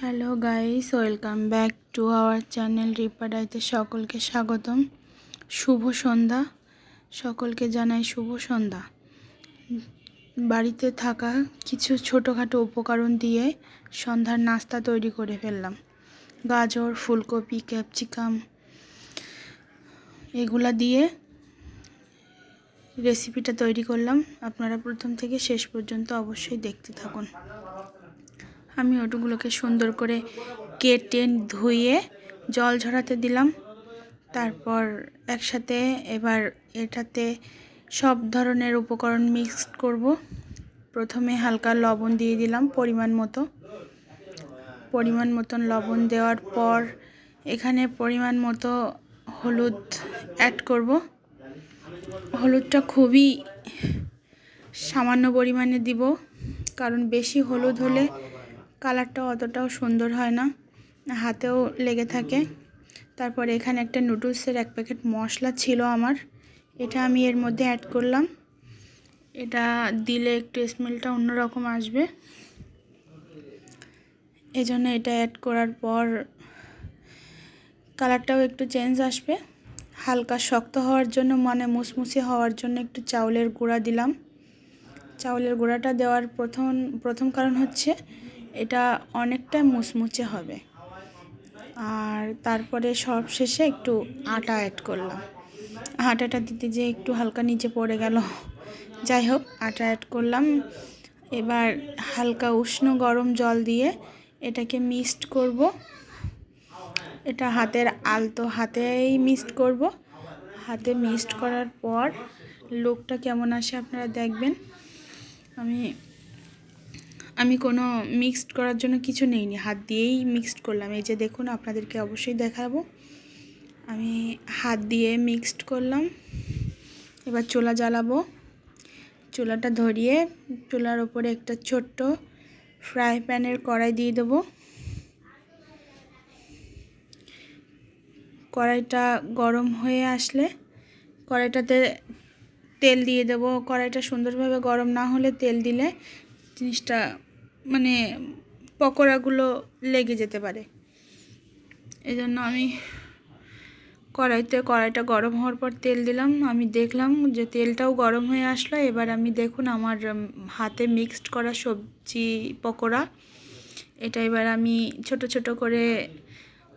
Hello guys, welcome back to our channel রিপাডাইতে সকলকে স্বাগতম। শুভ সন্ধ্যা। সকলকে জানাই শুভ সন্ধ্যা। বাড়িতে থাকা কিছু ছোটোখাটো উপকরণ দিয়ে সন্ধ্যার নাস্তা তৈরি করে ফেললাম। গাজর, ফুলকপি, ক্যাপসিকাম, এগুলা দিয়ে রেসিপিটা তৈরি করলাম। আপনারা প্রথম থেকে শেষ পর্যন্ত অবশ্যই দেখতে থাকুন। আমি ওটুগুলোকে সুন্দর করে কেটে ধুয়ে জল ঝরাতে দিলাম। তারপর একসাথে এবার এটাতে সব ধরনের উপকরণ মিক্সড করব। প্রথমে হালকা লবণ দিয়ে দিলাম পরিমাণ মতো। পরিমাণ মতন লবণ দেওয়ার পর এখানে পরিমাণ মতো হলুদ অ্যাড করব। হলুদটা খুবই সামান্য পরিমাণে দিব, কারণ বেশি হলুদ হলে কালারটা অতটাও সুন্দর হয় না। হাতেও লেগে থাকে। তারপর এখানে একটা নুডলসের এক প্যাকেট মশলা ছিল আমার। এটা আমি এর মধ্যে অ্যাড করলাম। এটা দিলে একটু স্মেলটা অন্যরকম আসবে। এজন্য এটা অ্যাড করার পর কালারটাও একটু চেঞ্জ আসবে। হালকা শক্ত হওয়ার জন্য মানে মুসমুসি হওয়ার জন্য একটু চাউলের গুঁড়া দিলাম। চাউলের গুঁড়াটা দেওয়ার প্রথম প্রথম কারণ হচ্ছে এটা অনেকটা মুচমুচে হবে। আর তারপরে সব শেষে একটু আটা অ্যাড করলাম। আটাটা দিতে যে একটু হালকা নিচে পড়ে গেল। যাই হোক, আটা অ্যাড করলাম। এবার হালকা উষ্ণ গরম জল দিয়ে এটাকে মিক্সড করব। এটা হাতের আলতো হাতেই মিক্সড করব। হাতে মিক্সড করার পর লোকটা কেমন আসে আপনারা দেখবেন। আমি আমি কোনো মিক্সড করার জন্য কিছু নেইনি। হাত দিয়েই মিক্সড করলাম। এই যে দেখুন, আপনাদেরকে অবশ্যই দেখাবো। আমি হাত দিয়ে মিক্সড করলাম। এবার চুলা জ্বালাবো। চোলাটা ধরিয়ে চুলার ওপরে একটা ছোট্ট ফ্রাই প্যানের কড়াই দিয়ে দেবো। কড়াইটা গরম হয়ে আসলে কড়াইটাতে তেল দিয়ে দেবো। কড়াইটা সুন্দরভাবে গরম না হলে তেল দিলে জিনিসটা মানে পকোড়াগুলো লেগে যেতে পারে। এই জন্য আমি কড়াইতে, কড়াইটা গরম হওয়ার পর তেল দিলাম। আমি দেখলাম যে তেলটাও গরম হয়ে আসলো। এবার আমি দেখুন আমার হাতে মিক্সড করা সবজি পকোড়া। এটা এবার আমি ছোট ছোট করে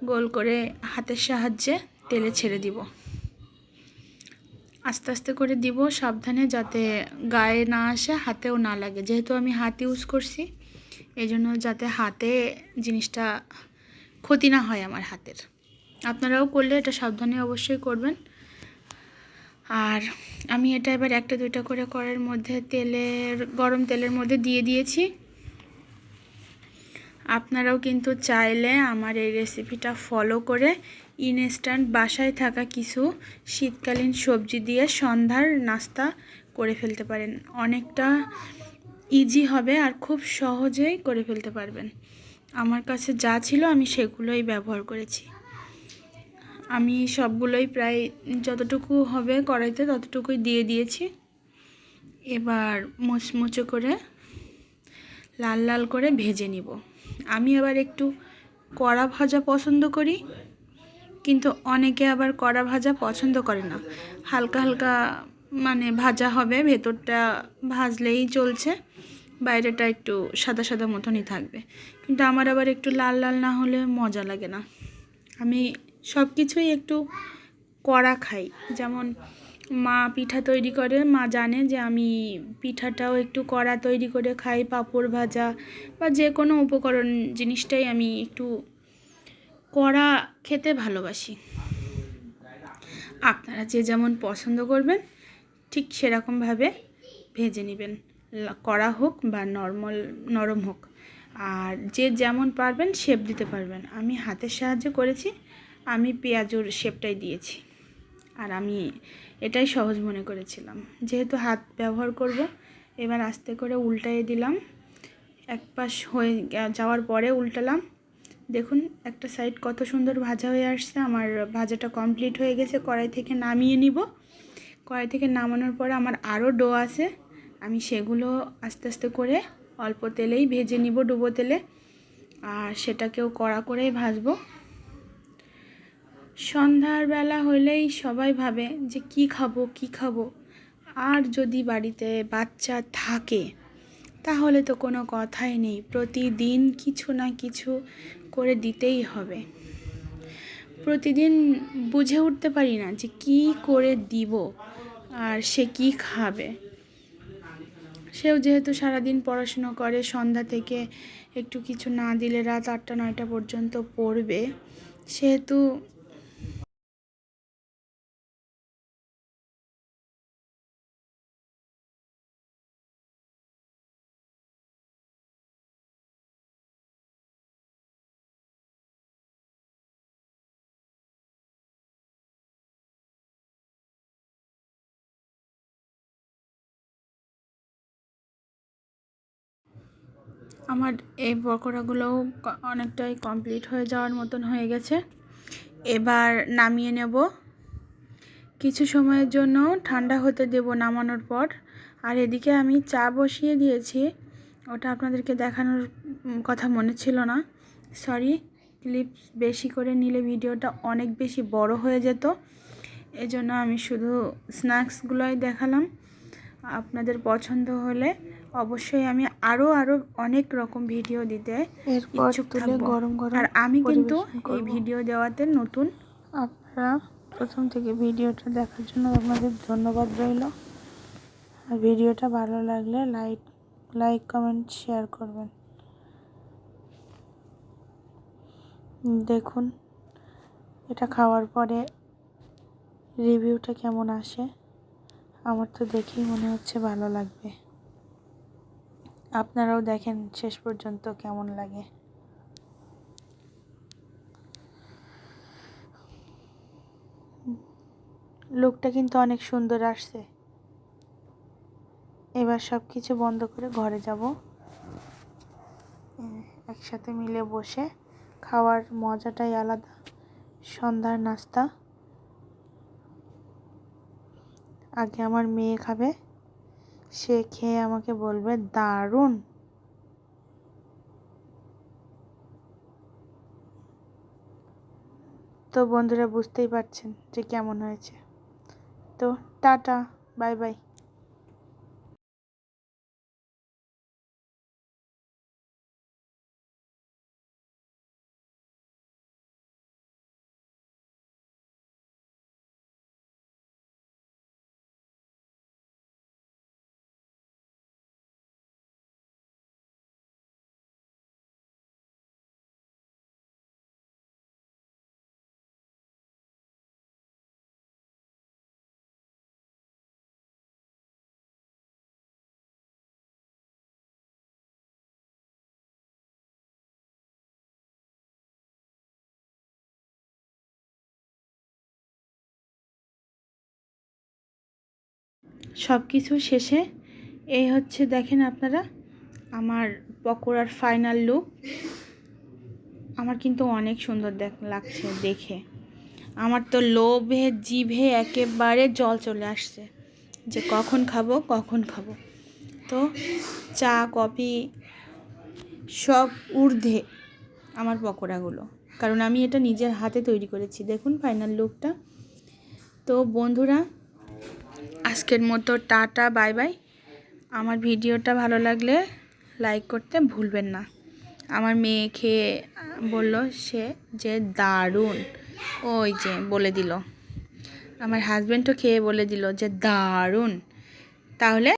গোল করে হাতের সাহায্যে তেলে ছেড়ে দিব। আস্তে আস্তে করে দিব সাবধানে যাতে গায়ে না আসে, হাতেও না লাগে। যেহেতু আমি হাত ইউজ করছি এই জন্য যাতে হাতে জিনিসটা ক্ষতি না হয় আমার হাতের। আপনারাও করলে এটা সাবধানে অবশ্যই করবেন। আর আমি এটা এবার একটা দুইটা করে করার মধ্যে তেলের, গরম তেলের মধ্যে দিয়ে দিয়েছি। আপনারাও কিন্তু চাইলে আমার এই রেসিপিটা ফলো করে ইনস্ট্যান্ট বাসায় থাকা কিছু শীতকালীন সবজি দিয়ে সন্ধ্যার নাস্তা করে ফেলতে পারেন। অনেকটা ইজি হবে আর খুব সহজেই করে ফেলতে পারবেন। আমার কাছে যা ছিল আমি সেগুলোই ব্যবহার করেছি। আমি সবগুলোই প্রায় যতটুকু হবে কড়াইতে ততটুকুই দিয়ে দিয়েছি। এবার মুচমুচো করে লাল লাল করে ভেজে নিব। আমি আবার একটু কড়া ভাজা পছন্দ করি, কিন্তু অনেকে আবার কড়া ভাজা পছন্দ করে না। হালকা হালকা মানে ভাজা হবে, ভেতরটা ভাজলেই চলছে, বাইরেটা একটু সাদা সাদা মতনই থাকবে। কিন্তু আমার আবার একটু লাল লাল না হলে মজা লাগে না। আমি সব কিছুই একটু কড়া খাই। যেমন মা পিঠা তৈরি করে, মা জানে যে আমি পিঠাটাও একটু কড়া তৈরি করে খাই, পাঁপড় ভাজা বা যে কোনো উপকরণ জিনিসটাই আমি একটু কড়া খেতে ভালোবাসি। আপনারা যে যেমন পছন্দ করবেন ঠিক সেরকমভাবে ভেজে নেবেন। কড়া হোক বা নর্মাল, নরম হোক। আর যে যেমন পারবেন শেপ দিতে পারবেন। আমি হাতের সাহায্যে করেছি, আমি পেঁয়াজুর শেপটাই দিয়েছি। আর আমি এটাই সহজ মনে করেছিলাম। যেহেতু হাত ব্যবহার করব, এবার আস্তে করে উল্টাই দিলাম। এক পাশ হয়ে যাওয়ার পরে উল্টালাম। দেখুন, একটা সাইড কত সুন্দর ভাজা হয়ে আসছে। আমার ভাজাটা কমপ্লিট হয়ে গেছে। কড়াই থেকে নামিয়ে নিব। কড়াই থেকে নামানোর পরে আমার আরও ডো আছে। আমি সেগুলো আস্তে আস্তে করে অল্প তেলেই ভেজে নিব ডুবো তেলে। আর সেটাকেও কড়া করেই ভাজবো। সন্ধ্যার বেলা হলেই সবাই ভাবে যে কি খাব কি খাব? আর যদি বাড়িতে বাচ্চা থাকে, তাহলে তো কোনো কথাই নেই। প্রতিদিন কিছু না কিছু করে দিতেই হবে। প্রতিদিন বুঝে উঠতে পারি না যে কি করে দিব। আর সে কি খাবে? সেও যেহেতু সারাদিন পড়াশুনো করে, সন্ধ্যা থেকে একটু কিছু না দিলে রাত আটটা নয়টা পর্যন্ত পড়বে, সেহেতু আমার এই পকোড়াগুলোও অনেকটাই কমপ্লিট হয়ে যাওয়ার মতন হয়ে গেছে। এবার নামিয়ে নেব। কিছু সময়ের জন্য ঠান্ডা হতে দেব নামানোর পর। আর এদিকে আমি চা বসিয়ে দিয়েছি। ওটা আপনাদেরকে দেখানোর কথা মনে ছিল না। সরি ক্লিপস বেশি করে নিলে ভিডিওটা অনেক বেশি বড় হয়ে যেত। এজন্য আমি শুধু স্ন্যাক্সগুলোই দেখালাম। আপনাদের পছন্দ হলে অবশ্যই আমি আরও আরও অনেক রকম ভিডিও দিতে ইচ্ছুক থাকব। গরম গরম আর আমি কিন্তু এই ভিডিও দেওয়াতে নতুন। আপনারা প্রথম থেকে ভিডিওটা দেখার জন্য আপনাদের ধন্যবাদ রইল। আর ভিডিওটা ভালো লাগলে লাইক লাইক কমেন্ট শেয়ার করবেন। দেখুন এটা খাওয়ার পরে রিভিউটা কেমন আসে? আমার তো দেখেই মনে হচ্ছে ভালো লাগবে। আপনারাও দেখেন শেষ পর্যন্ত কেমন লাগে। লোকটা কিন্তু অনেক সুন্দর আসছে। এবার সব কিছু বন্ধ করে ঘরে যাব। একসাথে মিলে বসে খাওয়ার মজাটাই আলাদা। সন্ধ্যার নাস্তা। আগে আমার মেয়ে খাবে। সে খেয়ে আমাকে বলবে, দারুণ! তো বন্ধুরা বুঝতেই পারছেন যে কেমন হয়েছে। তো টাটা, বাই বাই। সব কিছু শেষে এই হচ্ছে দেখেন আপনারা আমার পকোড়ার ফাইনাল লুক আমার কিন্তু অনেক সুন্দর দেখ লাগছে দেখে। আমার তো লোভে জিভে একেবারে জল চলে আসছে যে কখন খাব কখন খাব। তো চা, কফি সব ঊর্ধ্বে আমার পকোড়াগুলো। কারণ আমি এটা নিজের হাতে তৈরি করেছি। দেখুন ফাইনাল লুকটা তো বন্ধুরা আজকের মতো টাটা, বাই বাই। আমার ভিডিওটা ভালো লাগলে লাইক করতে ভুলবেন না। আমার মেয়ে খেয়ে বলল সে যে দারুণ। ওই যে বলে দিল। আমার হাজব্যান্ডও খেয়ে বলে দিল যে দারুণ। তাহলে